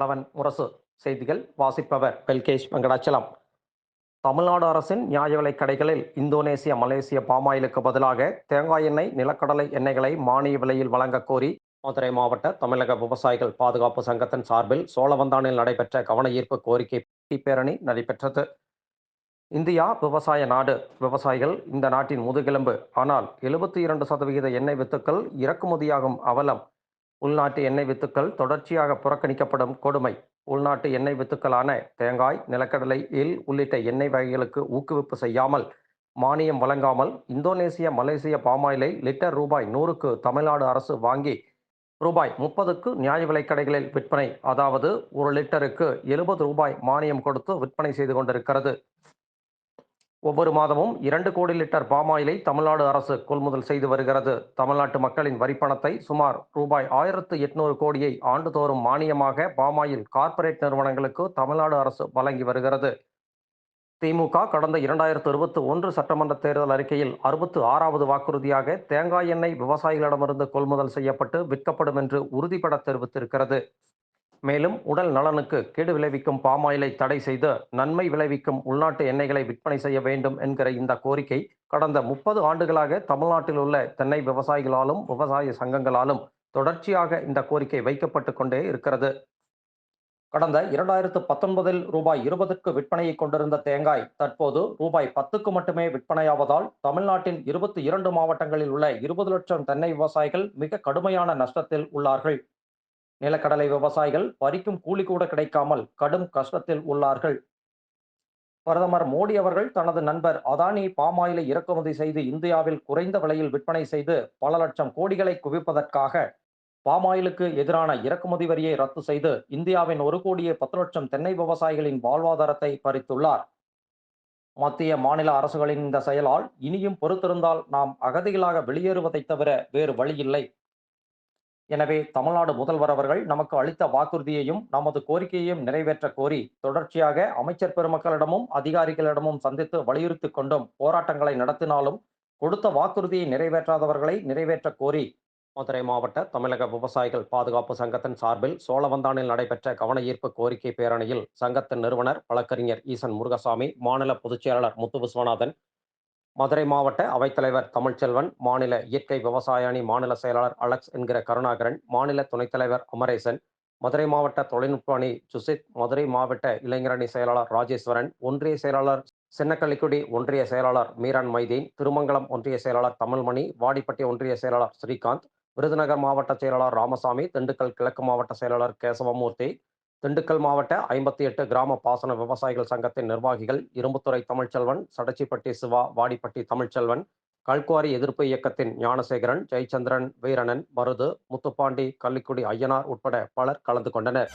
புலவன் முரசு. செய்திகள் வாசிப்பவர் வெல்கேஷ் வெங்கடாச்சலம். தமிழ்நாடு அரசின் நியாய விலைக் கடைகளில் இந்தோனேசிய மலேசிய பாமாயிலுக்கு பதிலாக தேங்காய் எண்ணெய் நிலக்கடலை எண்ணெய்களை மானிய விலையில் வழங்கக் கோரி மதுரை மாவட்ட தமிழக விவசாயிகள் பாதுகாப்பு சங்கத்தின் சார்பில் சோழவந்தானில் நடைபெற்ற கவன ஈர்ப்பு கோரிக்கை பேரணி நடைபெற்றது. இந்தியா விவசாய நாடு. விவசாயிகள் இந்த நாட்டின் முதுகெலும்பு. ஆனால் எழுபத்தி இரண்டு சதவிகித எண்ணெய் வித்துக்கள் இறக்குமதியாகும் அவலம் உள்நாட்டு எண்ணெய் வித்துக்கள் தொடர்ச்சியாக புறக்கணிக்கப்படும் கொடுமை. உள்நாட்டு எண்ணெய் வித்துக்களான தேங்காய் நிலக்கடலை எல் உள்ளிட்ட எண்ணெய் வகைகளுக்கு ஊக்குவிப்பு செய்யாமல் மானியம் வழங்காமல் இந்தோனேசிய மலேசிய பாமாயிலை லிட்டர் ரூபாய் நூறுக்கு தமிழ்நாடு அரசு வாங்கி ரூபாய் முப்பதுக்கு நியாய விலைக்கடைகளில் விற்பனை அதாவது ஒரு லிட்டருக்கு எழுபது ரூபாய் மானியம் கொடுத்து விற்பனை செய்து கொண்டிருக்கிறது. ஒவ்வொரு மாதமும் இரண்டு கோடி லிட்டர் பாமாயிலை தமிழ்நாடு அரசு கொள்முதல் செய்து வருகிறது. தமிழ்நாட்டு மக்களின் வரிப்பணத்தை சுமார் ரூபாய் ஆயிரத்து எட்நூறு கோடியை ஆண்டுதோறும் மானியமாக பாமாயில் கார்ப்பரேட் நிறுவனங்களுக்கு தமிழ்நாடு அரசு வழங்கி வருகிறது. திமுக கடந்த இரண்டாயிரத்து இருபத்தி ஒன்று சட்டமன்ற தேர்தல் அறிக்கையில் அறுபத்து ஆறாவது வாக்குறுதியாக தேங்காய் எண்ணெய் விவசாயிகளிடமிருந்து கொள்முதல் செய்யப்பட்டு விற்கப்படும் என்று உறுதிபட தெரிவித்திருக்கிறது. மேலும் உடல் நலனுக்கு கேடு விளைவிக்கும் பாமாயிலை தடை செய்து நன்மை விளைவிக்கும் உள்நாட்டு எண்ணெய்களை விற்பனை செய்ய வேண்டும் என்கிற இந்த கோரிக்கை கடந்த முப்பது ஆண்டுகளாக தமிழ்நாட்டில் உள்ள தென்னை விவசாயிகளாலும் விவசாய சங்கங்களாலும் தொடர்ச்சியாக இந்த கோரிக்கை வைக்கப்பட்டு கொண்டே இருக்கிறது. கடந்த இரண்டாயிரத்து பத்தொன்பதில் ரூபாய் இருபதுக்கு விற்பனையை கொண்டிருந்த தேங்காய் தற்போது ரூபாய் பத்துக்கு மட்டுமே விற்பனையாவதால் தமிழ்நாட்டின் இருபத்தி இரண்டு மாவட்டங்களில் உள்ள இருபது லட்சம் தென்னை விவசாயிகள் மிக கடுமையான நஷ்டத்தில் உள்ளார்கள். நிலக்கடலை விவசாயிகள் பறிக்கும் கூலி கூட கிடைக்காமல் கடும் கஷ்டத்தில் உள்ளார்கள். பிரதமர் மோடி அவர்கள் தனது நண்பர் அதானி பாமாயிலை இறக்குமதி செய்து இந்தியாவில் குறைந்த விலையில் விற்பனை செய்து பல லட்சம் கோடிகளை குவிப்பதற்காக பாமாயிலுக்கு எதிரான இறக்குமதி வரியை ரத்து செய்து இந்தியாவின் ஒரு கோடியே பத்து லட்சம் தென்னை விவசாயிகளின் வாழ்வாதாரத்தை பறித்துள்ளார். மத்திய மாநில அரசுகளின் இந்த செயலால் இனியும் பொறுத்திருந்தால் நாம் அகதிகளாக வெளியேறுவதைத் தவிர வேறு வழியில்லை. எனவே தமிழ்நாடு முதல்வர் அவர்கள் நமக்கு அளித்த வாக்குறுதியையும் நமது கோரிக்கையையும் நிறைவேற்ற கோரி தொடர்ச்சியாக அமைச்சர் பெருமக்களிடமும் அதிகாரிகளிடமும் சந்தித்து வலியுறுத்திக் கொண்டும் போராட்டங்களை நடத்தினாலும் கொடுத்த வாக்குறுதியை நிறைவேற்றாதவர்களை நிறைவேற்ற கோரி மதுரை மாவட்ட தமிழக விவசாயிகள் பாதுகாப்பு சங்கத்தின் சார்பில் சோழவந்தானில் நடைபெற்ற கவன ஈர்ப்பு கோரிக்கை பேரணியில் சங்கத்தின் நிறுவனர் வழக்கறிஞர் ஈசன் முருகசாமி மாநில பொதுச்செயலாளர் முத்து விஸ்வநாதன் மதுரை மாவட்ட அவைத்தலைவர் தமிழ்ச்செல்வன் மாநில இயற்கை விவசாய அணி மாநில செயலாளர் அலெக்ஸ் என்கிற கருணாகரன் மாநில துணைத் தலைவர் அமரேசன் மதுரை மாவட்ட தொழில்நுட்ப அணி சுசித் மதுரை மாவட்ட இளைஞரணி செயலாளர் ராஜேஸ்வரன் ஒன்றிய செயலாளர் சின்னக்கள்ளிக்குடி ஒன்றிய செயலாளர் மீரான் மைதீன் திருமங்கலம் ஒன்றிய செயலாளர் தமிழ்மணி வாடிப்பட்டி ஒன்றிய செயலாளர் ஸ்ரீகாந்த் விருதுநகர் மாவட்ட செயலாளர் ராமசாமி திண்டுக்கல் கிழக்கு மாவட்ட செயலாளர் கேசவமூர்த்தி திண்டுக்கல் மாவட்ட ஐம்பத்தி எட்டு கிராம பாசன விவசாயிகள் சங்கத்தின் நிர்வாகிகள் இரும்புத்துறை தமிழ்ச்செல்வன் சடச்சிப்பட்டி சிவா வாடிப்பட்டி தமிழ்ச்செல்வன் கல்குவாரி எதிர்ப்பு இயக்கத்தின் ஞானசேகரன் ஜெயச்சந்திரன் வீரணன் மருது முத்துப்பாண்டி கள்ளிக்குடி ஐயனார் உட்பட பலர் கலந்து கொண்டனர்.